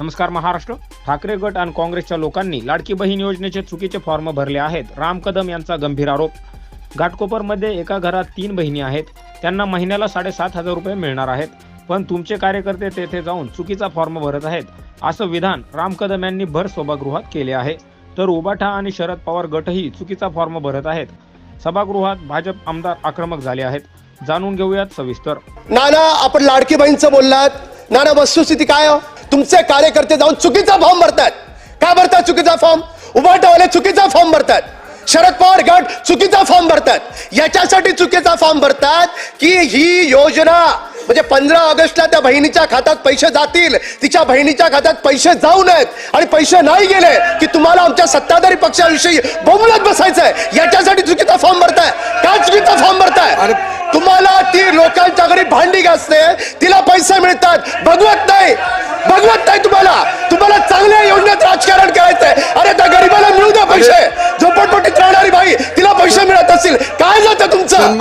नमस्कार महाराष्ट्र. ठाकरे गट आणि काँग्रेसच्या लोकांनी लाडकी बहीण योजनेचे चुकीचे फॉर्म भरले आहेत. राम कदम यांचा गंभीर आरोप. घाटकोपरमध्ये एका घरात तीन बहिणी आहेत. त्यांना महिन्याला साडेसात हजार रुपये मिळणार आहेत. पण तुमचे कार्यकर्ते तेथे जाऊन चुकीचा फॉर्म भरत आहेत. असं विधान राम कदम यांनी भर सभागृहात केले आहे. तर उबाठा आणि शरद पवार गटही चुकीचा फॉर्म भरत आहेत. सभागृहात भाजप आमदार आक्रमक झाले आहेत. जाणून घेऊयात सविस्तर. नाना आपण लाडकी बहीणचं बोललात. नाना वस्तुस्थिती काय हो? तुमचे कार्यकर्ते जाऊन चुकीचा फॉर्म भरतात का भरतात चुकीचा फॉर्म? उभाटावाले चुकीचा फॉर्म भरतात शरद पवार गट चुकीचा फॉर्म भरतात याच्यासाठी चुकीचा फॉर्म भरतात की ही योजना म्हणजे पंधरा ऑगस्टला त्या बहिणीच्या खात्यात पैसे जातील. तिच्या बहिणीच्या खात्यात पैसे जाऊ नयेत. आणि पैसे नाही गेले की तुम्हाला आमच्या सत्ताधारी पक्षाविषयी बोमलत बसायचंय. याच्यासाठी चुकीचा फॉर्म भरताय. का चुकीचा फॉर्म भरताय? तुम्हाला ती लोकांच्या घरी भांडी घासते तिला पैसे मिळतात. भगवत नाही. परवडत नाही तुम्हाला. तुम्हाला चांगल्या योजनेत राजकारण करायचंय. अरे त्या गरीबाला मिळू द्या पैसे. झोपटपट्टीत राहणारी बाई तिला पैसे मिळत असतील. काय जातं तुमचं?